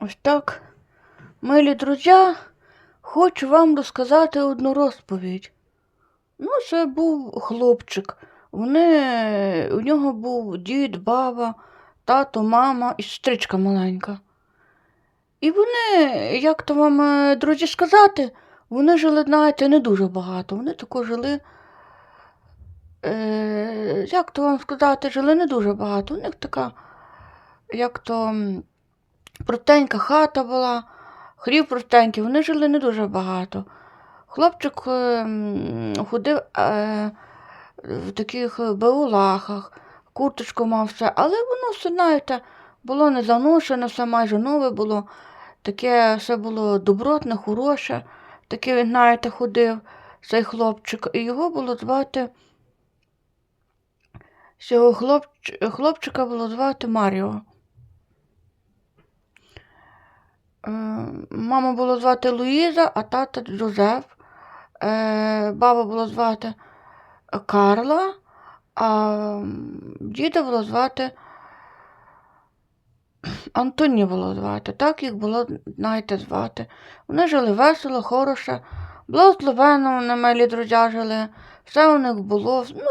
Ось так. Милі друзі, хочу вам розказати одну розповідь. Ну, це був хлопчик. Вони, у нього був дід, баба, тато, мама і сестричка маленька. І вони, як то вам, е, друзі, сказати, вони жили, знаєте, не дуже багато. Вони тако жили. Е, як то вам сказати, жили не дуже багато. У них така, як то простенька хата була, хліб простенький, вони жили не дуже багато. Хлопчик е, ходив е, в таких е, баулахах, курточку мав все, але воно все, знаєте, було не заношене, все майже нове було. Таке все було добротне, хороше. Таке він, знаєте, ходив, цей хлопчик. І його було звати. Цього хлопч... хлопчика було звати Маріо. Е, Маму було звати Луїза, а тата Джозеф. Е, Бабу було звати Карла, а діда було звати Антоні було звати. Так їх було, знаєте, звати. Вони жили весело, хороше, благословенно вони милі друзі жили, все у них було. Ну,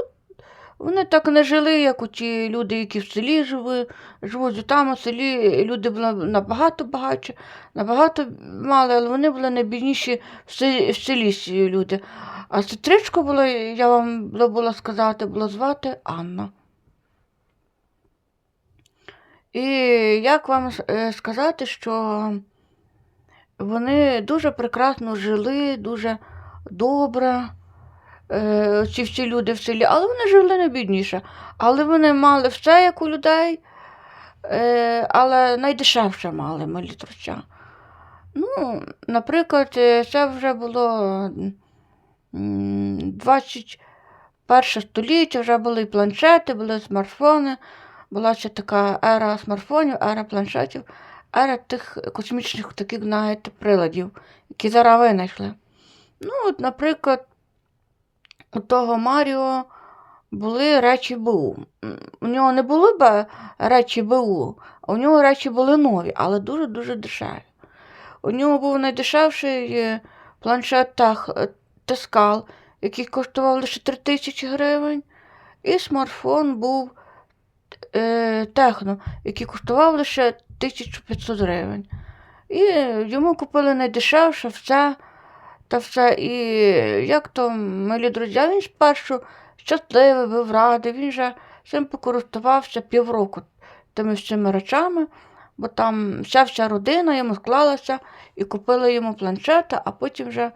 вони так не жили, як у ті люди, які в селі живуть, живуть. Там у селі люди були набагато багатші, набагато мали, але вони були найбідніші в селі, люди. А сестричку було, я вам забула сказати, було звати Анна. І як вам е, сказати, що вони дуже прекрасно жили, дуже добре, е, ці всі люди в селі, але вони жили не бідніше. Але вони мали все, як у людей, е, але найдешевше мали малі. Ну, наприклад, е, це вже було м, 21 століття, вже були планшети, були смартфони, була ще така ера смартфонів, ера планшетів, ера тих космічних таких, знаєте, приладів, які зараз винайшли. Ну, от, наприклад, у того Маріо були речі БУ. У нього не були б речі БУ, а у нього речі були нові, але дуже-дуже дешеві. У нього був найдешевший е, планшет Тескал, який коштував лише 3 тисячі гривень, і смартфон був е, Техно, який коштував лише 1500 гривень. І йому купили найдешевше все та все. І як то, милі друзі, він спершу щасливий, був радий, він же цим покористувався півроку тими всіми речами, бо там вся вся родина йому склалася і купили йому планшета, а потім вже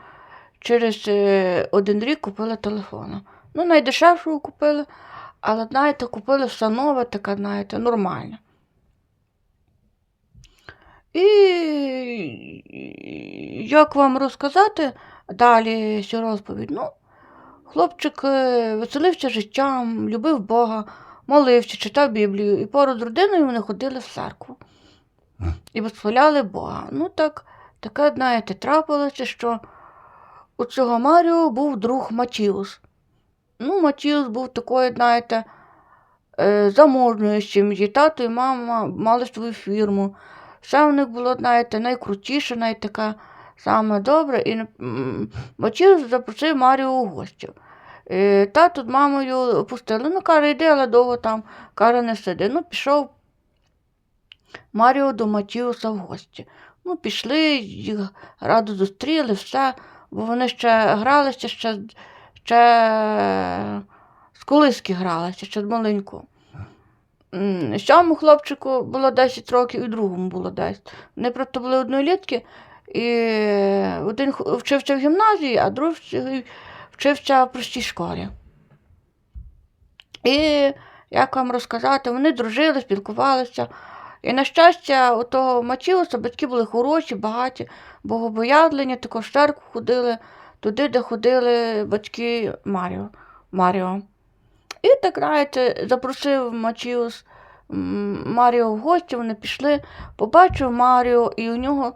через е, один рік купили телефона. Ну, найдешевшого купили, але, знаєте, купили все нове, таке, знаєте, нормальне. І як вам розказати далі цю розповідь? Ну, хлопчик е, веселився життям, любив Бога, молився, читав Біблію, і поруч з родиною вони ходили в церкву і визволяли Бога. Ну так, таке, знаєте, трапилося, що у цього Маріо був друг Матіус. Ну, Матіус був такою, знаєте, е, заможною сім'ї. Тато і мама мали свою фірму. Все в них було, знаєте, найкрутіше, найтаке саме добре. І м, запросив Маріо у гості. Е, Тато з мамою пустили. Ну, каже, йди, але довго там, каже, не сиди. Ну, пішов Маріо до Матіуса в гості. Ну, пішли, їх радо зустріли, все, бо вони ще гралися, ще, ще з колиски гралися, ще з маленьку. М, Цьому хлопчику було 10 років, і другому було 10. Вони просто були однолітки, і один вчився в гімназії, а другий вчився в простій школі. І як вам розказати, вони дружили, спілкувалися. І на щастя, у того Матіуса батьки були хороші, багаті, богобоядлені, також в церкву ходили туди, де ходили батьки Маріо. Маріо. І так, знаєте, запросив Матіус Маріо в гості, вони пішли, побачив Маріо, і у нього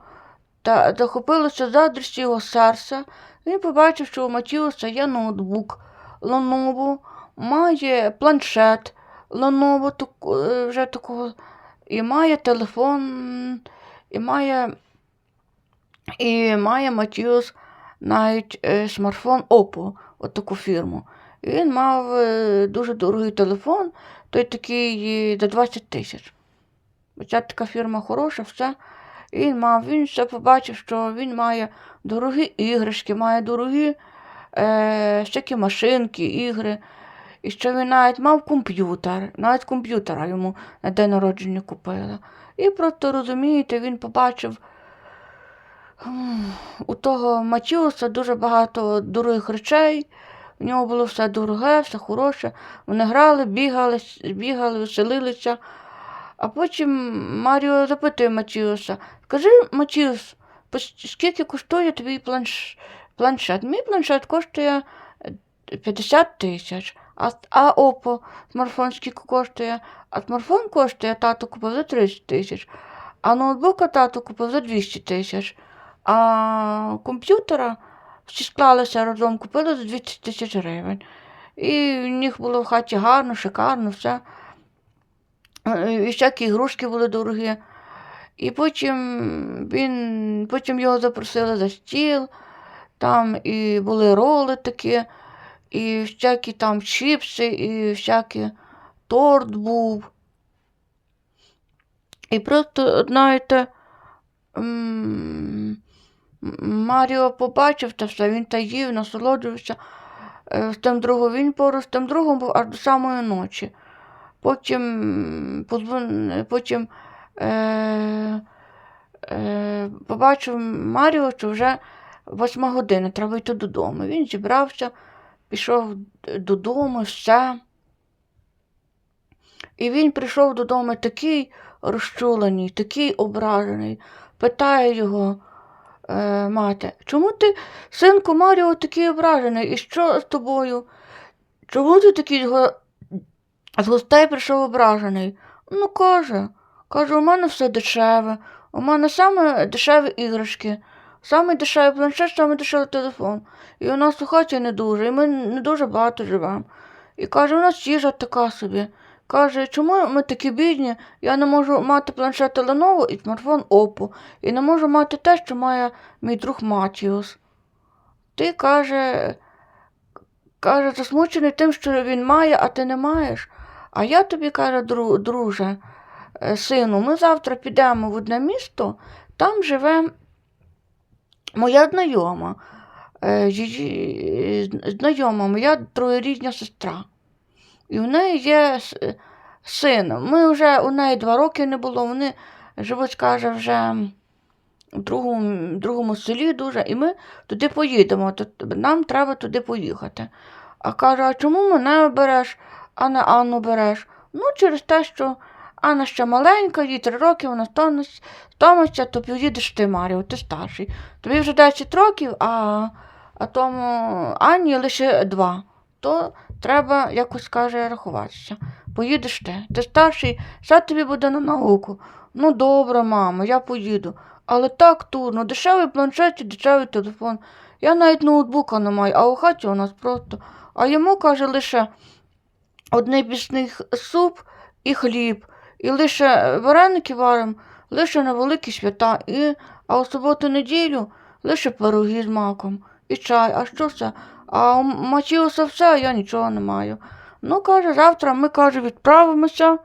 захопилося заздрістю його серця. Він побачив, що у Матіуса є ноутбук Lenovo, має планшет Lenovo е, вже такого, і має телефон І має, і має Матіус навіть е, смартфон Oppo, от таку фірму. Він мав е, дуже дорогий телефон, той такий за 20 тисяч. Ця така фірма хороша, все. І він мав, він все побачив, що він має дорогі іграшки, має дорогі е, всякі машинки, ігри. І що він навіть мав комп'ютер, навіть комп'ютера йому на день народження купила. І просто розумієте, він побачив у того Матіуса дуже багато дорогих речей. В нього було все дороге, все хороше. Вони грали, бігали, бігали, веселилися. А потім Маріо запитує Матіуса: Скажи, Матіус, скільки коштує твій планш... планшет? Мій планшет коштує е, 50 тисяч. А, а Опо смартфон скільки коштує? А смартфон коштує, тато купив за 30 тисяч, а ноутбука тато купив за 200 тисяч. А комп'ютера всі склалися разом, купили за 200 тисяч гривень. І в них було в хаті гарно, шикарно, все. Е, І всякі ігрушки були дорогі. І потім він, потім його запросили за стіл, там і були роли такі, і всякі там чіпси, і всякі торт був. І просто, знаєте, Маріо побачив це все, він та їв, насолоджувався. Е, З тим другом він поруч, з тим другом був аж до самої ночі. Потім, потім е, е, побачив Маріо, що вже восьма година, треба йти додому. Він зібрався, пішов додому, все. І він прийшов додому такий розчулений, такий ображений. Питає його е, мати, чому ти, синку Маріо, такий ображений? І що з тобою? Чому ти такий го- з гостей прийшов ображений? Ну, каже, каже, у мене все дешеве, у мене саме дешеві іграшки, саме дешевий планшет, саме дешевий телефон. І у нас у хаті не дуже, і ми не дуже багато живемо. І каже, у нас їжа така собі. Каже, чому ми такі бідні? Я не можу мати планшет Lenovo і смартфон Oppo, і не можу мати те, що має мій друг Матіус. Ти каже, каже, засмучений тим, що він має, а ти не маєш. А я тобі каже, дру, друже, е, сину, ми завтра підемо в одне місто, там живе моя знайома, е, її е, знайома, моя троєрідня сестра. І в неї є син. Ми вже у неї два роки не було. Вони живуть, каже, вже в другому, другому селі дуже, і ми туди поїдемо. Нам треба туди поїхати. А каже, а чому мене береш, а не Анну береш? Ну, через те, що Анна ще маленька, їй три роки, вона стомиться, то поїдеш ти, Маріо, ти старший. Тобі вже 10 років, а, а тому Анні лише два. То треба якось каже рахуватися. Поїдеш ти. Ти старший, все тобі буде на науку. Ну, добре, мамо, я поїду. Але так турно, дешевий планшет і дешевий телефон. Я навіть ноутбука не маю, а у хаті у нас просто. А йому каже лише одний пісний суп і хліб, і лише вареники варимо, лише на великі свята, і, а у суботу неділю лише пироги з маком і чай, а що це? А у Матіуса все, а я нічого не маю. Ну, каже, завтра ми, каже, відправимося,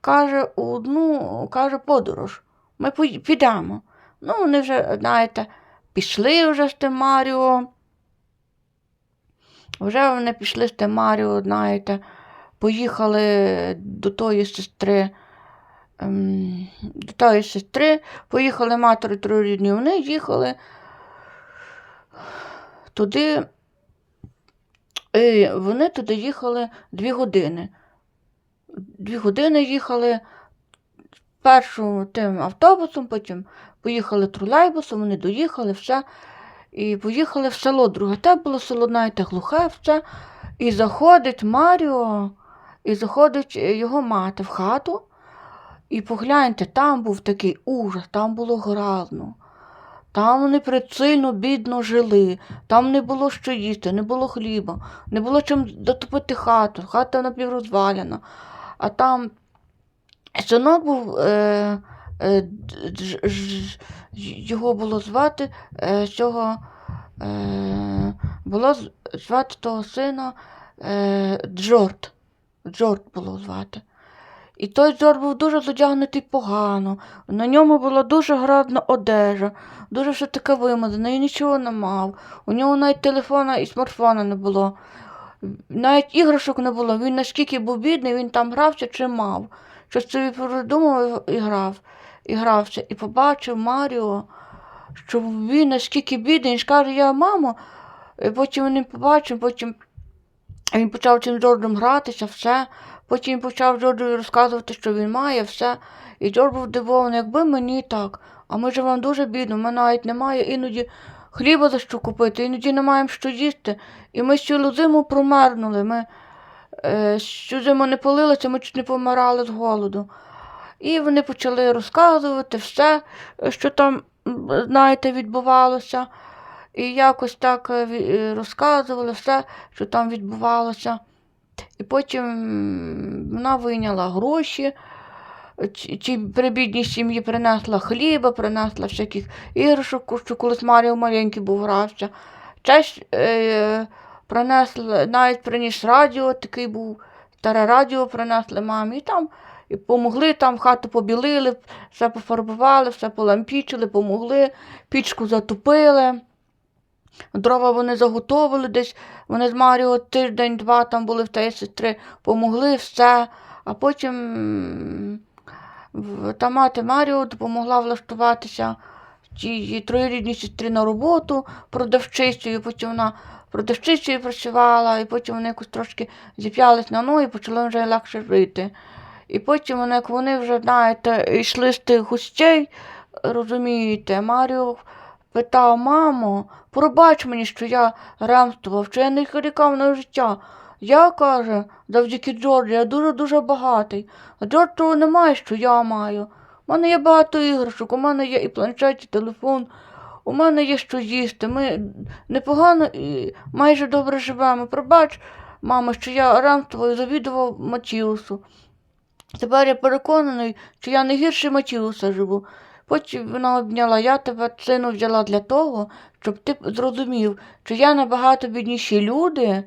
каже, одну, каже, подорож. Ми підемо. Ну, вони вже, знаєте, пішли вже з тим Маріо. Вже вони пішли з тим Маріо, знаєте, поїхали до тої сестри. ем, До тої сестри, поїхали матері троюрідні, вони їхали туди. І вони туди їхали дві години. Дві години їхали першу тим автобусом, потім поїхали тролейбусом, вони доїхали, все. І поїхали в село. Друге те було село, знаєте, глухе, все. І заходить Маріо, і заходить е, його мати в хату. І погляньте, там був такий ужас, там було грязно. Там вони прицільно, бідно жили, там не було що їсти, не було хліба, не було чим дотопити хату, хата напіврозваляна. А там синок був е, е, Дж- Ж- його було звати е, цього. Е, було звати того сина е, Джорд. Джорд було звати. І той Джорд був дуже задягнутий погано. На ньому була дуже градна одежа, дуже все таке вимазане, і нічого не мав. У нього навіть телефона і смартфона не було. Навіть іграшок не було. Він наскільки був бідний, він там грався чи мав. Щось собі придумав і грав, і грався. І побачив Маріо, що він наскільки бідний, він ж каже, я мамо. І потім він побачив, потім він почав цим Джорджем гратися, все. Потім почав Джорджові розказувати, що він має, все. І Джордж був дивований, якби мені так. А ми живемо дуже бідно, в мене навіть немає іноді хліба за що купити, іноді не маємо що їсти. І ми цілу зиму промернули. Ми е, зиму не полилися, ми чуть не помирали з голоду. І вони почали розказувати все, що там, знаєте, відбувалося. І якось так е, е, розказували все, що там відбувалося. І потім вона вийняла гроші, чи, при бідній сім'ї принесла хліба, принесла всяких іграшок, що колись Маріо маленький був грався. Честь е, принесла, навіть приніс радіо, такий був, старе радіо принесли мамі. І там і помогли, там хату побілили, все пофарбували, все полампічили, помогли, пічку затопили. Дрова вони заготовили десь, вони з Маріо тиждень-два там були в тієї сестри, помогли все. А потім та мати Маріо допомогла влаштуватися тій троюрідній сестрі на роботу продавчицею, потім вона продавчицею працювала, і потім вони якось трошки зіп'ялись на ноги, почали вже легше жити. І потім вони, як вони вже, знаєте, йшли з тих гостей, розумієте, Маріо питав, мамо, пробач мені, що я ремствував, що я не харікав на життя. Я, каже, завдяки Джорджі, я дуже-дуже багатий. А Джордж того не що я маю. У мене є багато іграшок, у мене є і планшет, і телефон, у мене є що їсти. Ми непогано і майже добре живемо. Пробач, мамо, що я ремствував і завідував Матіусу. Тепер я переконаний, що я не гірше Матіуса живу. Потім вона обняла, я тебе, сину, взяла для того, щоб ти зрозумів, що я набагато бідніші люди,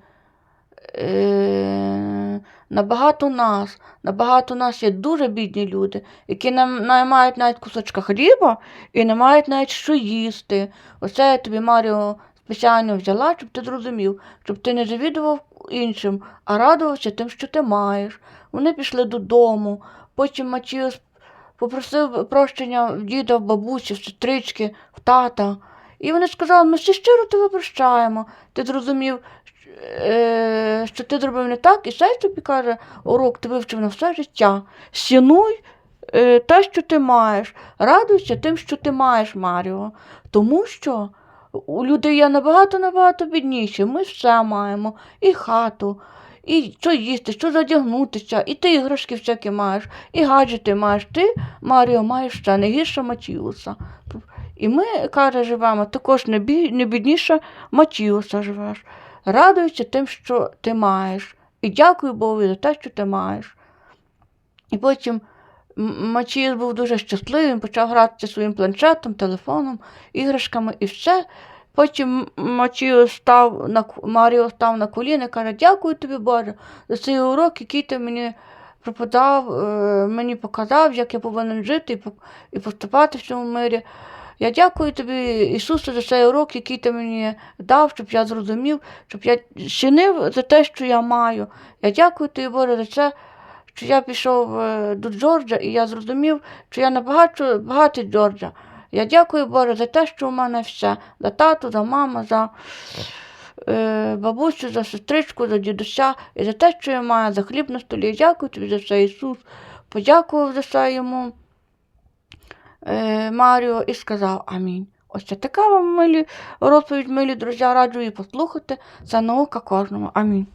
е, набагато нас. Набагато нас є дуже бідні люди, які не, не мають навіть кусочка хліба і не мають навіть що їсти. Оце я тобі, Маріо, спеціально взяла, щоб ти зрозумів, щоб ти не завідував іншим, а радувався тим, що ти маєш. Вони пішли додому. Потім Матіос попросив прощення в діда, в бабусі, в сестрички, в тата. І вони сказали, ми всі щиро тебе прощаємо. Ти зрозумів, е, що ти зробив не так, і цей тобі каже, урок ти вивчив на все життя. Сінуй е, те, що ти маєш, радуйся тим, що ти маєш, Маріо. Тому що у людей є набагато-набагато бідніші. Ми все маємо, і хату, і що їсти, що задягнутися, і ти іграшки всякі маєш, і гаджети маєш. Ти, Маріо, маєш ще не гірше Матіуса. І ми, каже, живемо також не, бі, не бідніше Матіуса живеш. Радуйся тим, що ти маєш. І дякую Богу за те, що ти маєш. І потім Матіус був дуже щасливий, він почав гратися своїм планшетом, телефоном, іграшками і все. Потім Матіо став на Маріо став на коліна і каже, дякую тобі, Боже, за цей урок, який ти мені пропадав, е, мені показав, як я повинен жити і поступати в цьому мирі. Я дякую тобі, Ісусе, за цей урок, який ти мені дав, щоб я зрозумів, щоб я чинив за те, що я маю. Я дякую тобі, Боже, за це, що я пішов е, до Джорджа, і я зрозумів, що я набагато багатий Джорджа. Я дякую Боже за те, що у мене все. За тату, за маму, за е, бабусю, за сестричку, за дідуся, і за те, що я маю, за хліб на столі. Дякую тобі за це, Ісус. Подякував за це йому е, Маріо і сказав Амінь. Ось це така вам милі розповідь, милі друзі, раджу її послухати. Це наука кожному. Амінь.